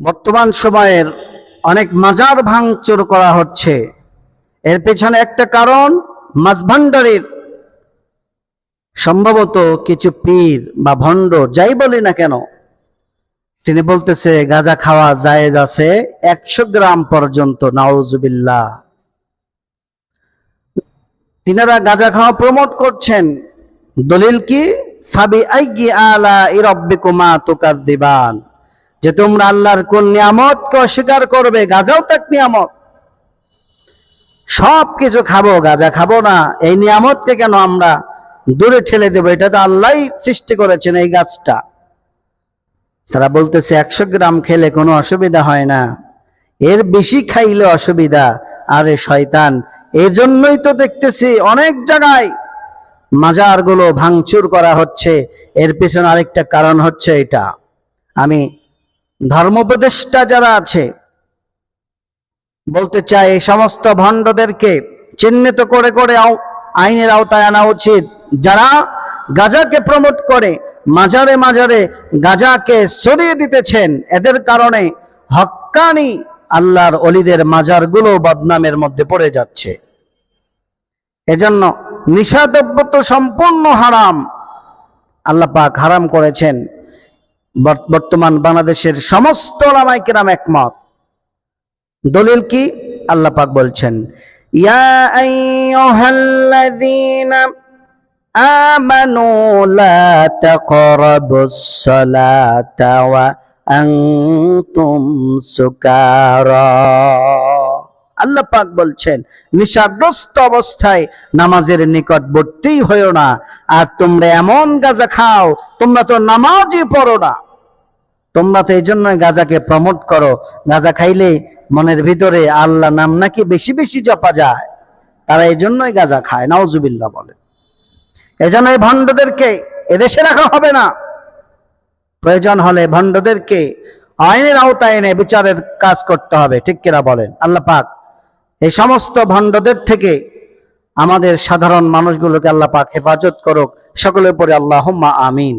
বর্তমান সময়ের অনেক মাজার ভাঙচুর করা হচ্ছে। এর পেছনে একটা কারণ মাঝভান্ডারির সম্ভবত কিছু পীর বা ভণ্ড, যাই বলি না কেন, তিনি বলতেছে, গাঁজা খাওয়া জায়েজ আছে, একশো গ্রাম পর্যন্ত, নাউজুবিল্লাহ। তিনারা গাঁজা খাওয়া প্রমোট করছেন। দলিল কি? ফাবি আইগি আলা ইরব্বিকুমা তুকাদ্দিবান যে তোমরা আল্লাহর কোন নিয়ামতকে অস্বীকার করবে, গাজাও তাক নিয়ামত। সব কিছু খাব, গাজা খাব না। এই নিয়ামতকে কেন আমরা দূরে ঠেলে দেবো? এটা তো আল্লাহ সৃষ্টি করেছেন এই গাছটা। তারা বলতেছে, একশো গ্রাম খেলে কোনো অসুবিধা হয় না। এর বেশি খাইলে অসুবিধা। আরে শয়তান, এজন্যই তো দেখতেছি অনেক জায়গায় মাজারগুলো ভাঙচুর করা হচ্ছে। এর পিছনে আরেকটা কারণ হচ্ছে এটা। আমি ধর্মোপদেষ্টা যারা আছে, বলতে চাই এই সমস্ত ভণ্ডদেরকে চিহ্নিত করে করে আইনের আওতায় আনা উচিত। যারা গাজাকে প্রমোট করে, মাঝারে মাঝারে গাজাকে সরিয়ে দিতেছেন, এদের কারণে হক্কানি আল্লাহর অলিদের মাজারগুলো বদনামের মধ্যে পড়ে যাচ্ছে। এজন্য নিষাদ্রব্য তো সম্পূর্ণ হারাম। আল্লাহ পাক হারাম করেছেন। বর্তমান বাংলাদেশের সমস্ত ওলামায়ে কেরাম একমত। দলিল কি? আল্লাহ পাক বলছেন, ইয়া আইয়ুহাল্লাযীনা লা তাকরাবুস সালাতা ওয়া আনতুম সুকারা। আল্লাহ পাক বলছেন, নিশাগ্রস্ত অবস্থায় নামাজের নিকটবর্তী হয়েও না। আর তোমরা এমন গাজা খাও, তোমরা তো নামাজই পড়ো না। তোমরা তো এই জন্য গাজাকে প্রমোট করো। গাজা খাইলে মনের ভিতরে আল্লাহ নাম নাকি বেশি বেশি জপা যায়। তারা এই জন্যই গাজা খায়, নাউজুবিল্লাহ বলে। এজন্য এই ভণ্ডদেরকে এদেশে রাখা হবে না। প্রয়োজন হলে ভণ্ডদেরকে আইনের আওতায় এনে বিচারের কাজ করতে হবে, ঠিক কিনা বলেন? আল্লাহ পাক এই সমস্ত ভণ্ডদের থেকে আমাদের সাধারণ মানুষগুলোকে আল্লাহ পাক হেফাজত করুক। সকলের পরে আল্লাহ আমিন।